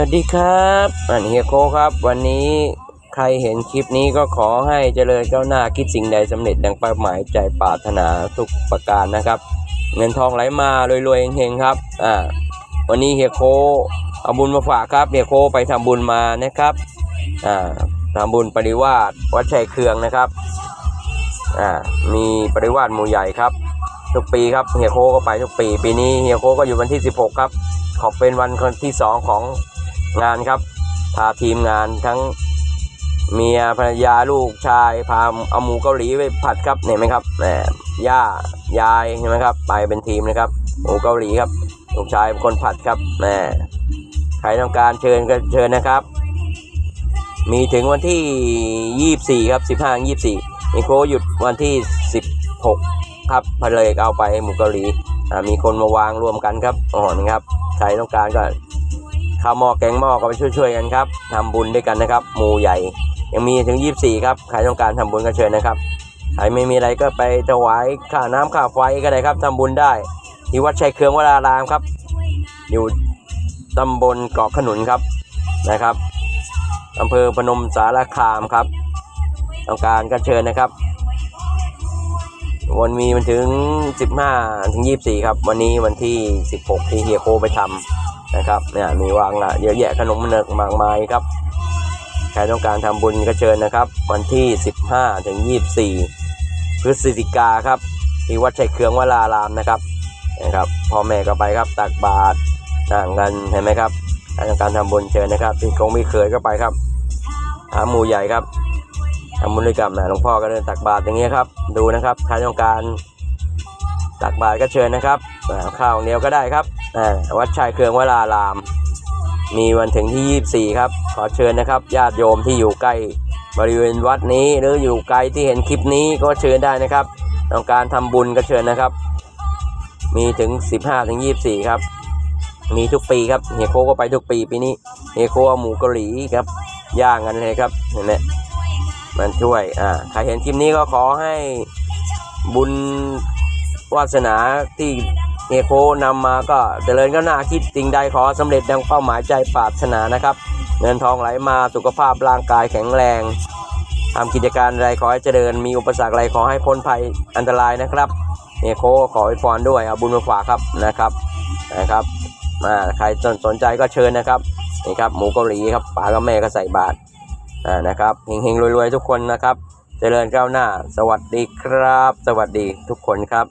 วัสดีครับอันเฮียโคครับ วันนี้ใครเห็นคลิปนี้ก็ขอให้เจริญก้าวหน้าคิดสิ่งใดสำเร็จดังเป้าหมายใจปรารถนาทุกประการนะครับ เงินทองไหลมารวยๆเฮงๆครับอ่าวันนี้เฮียโคเอาบุญมาฝากครับเฮียโคไปทำบุญมานะครับอ่าทำบุญปริวาสวัดชัยเครืองนะครับอ่ามีปริวาสหมู่ใหญ่ครับ ทุกปีครับเฮียโคก็ไปทุกปี ปีนี้เฮียโคก็อยู่วันที่ 16 ครับขอบเป็นวันที่สองของ งานครับ พาทีมงานทั้งเมียภรรยาลูกชายพาเอาหมูเกาหลีไปผัดครับเห็นไหมครับแหมย่ายายเห็นไหมครับ ไปเป็นทีมนะครับหมูเกาหลีครับ ลูกชายเป็นคนผัดครับแหมใครต้องการเชิญก็เชิญนะครับ มีถึงวันที่ 24 ครับ 15 24นิโคหยุดวันที่ 16 ครับพเลยเอาไปหมูเกาหลีมีคนมาวางรวมกันครับอ๋อนครับใครต้องการก็ ข้าวหม้อแกงหม้อก็ไปช่วยๆกันครับทำบุญด้วยกันนะครับหมู่ใหญ่ ยังมีถึง 24 ครับใครต้องการทำบุญก็เชิญนะครับใครไม่มีอะไรก็ไปถวายค่าน้ำค่าไฟก็ได้ครับทำบุญได้ ที่วัดชัยเคืองวรารามครับ อยู่ตำบลเกาะขนุนครับนะครับอำเภอพนมสารคามครับ ต้องการก็เชิญนะครับวันมีมันถึง 15 ถึง 24 ครับ วันนี้วันที่ 16 ที่เฮียโคไปทำ นะครับเนี่ยมีวางละเยอะแยะขนมเนกมากมายครับใครต้องการทำบุญก็เชิญนะครับ วันที่ 15ถึง24 พฤศจิกาครับที่วัดชัยเคืองวรารามนะครับนะครับพ่อแม่ก็ไปครับตักบาตรต่างกันเห็นไหมครับใครต้องการทำบุญเชิญนะครับที่คงม่เคยก็ไปครับหาหมู่ใหญ่ครับทำบุญด้วยกันนะหลวงพ่อก็เดินตักบาตรอย่างเงี้ยครับ ดูนะครับใครต้องการตักบาตรก็เชิญนะครับข้าวเหนียวก็ได้ครับ อ่าวัดชัยเคืองวราราม มีวันถึงที่ 24 ครับ ขอเชิญนะครับญาติโยมที่อยู่ใกล้บริเวณวัดนี้หรืออยู่ไกลที่เห็นคลิปนี้ก็เชิญได้นะครับ ต้องการทำบุญก็เชิญนะครับ มีถึง 15ถึง24 ครับ มีทุกปีครับเฮโคก็ไปทุกปีปีนี้เฮโคเอาหมูเกาหลีครับย่างกันเลยครับเห็นไหมมันช่วยอ่าใครเห็นคลิปนี้ก็ขอให้บุญวาสนาที่ เฮยโคนำมาก็เจริญก้าวหน้าคิดสิ่งใดขอสำเร็จดังเป้าหมายใจปรารถนานะครับ เงินทองไหลมาสุขภาพร่างกายแข็งแรงทำกิจการอะไรขอให้เจริญมีอุปสรรคอะไรขอให้พ้นภัยอันตรายนะครับเฮยโคขออวยพรด้วยเอาบุญมาฝากครับนะครับนะครับมาใครสนใจก็เชิญนะครับนี่ครับหมูเกาหลีครับป๋ากับแม่ก็ใส่บาตรอ่านะครับเฮงๆรวยๆทุกคนนะครับ เจริญก้าวหน้า สวัสดีครับ สวัสดีทุกคนครับ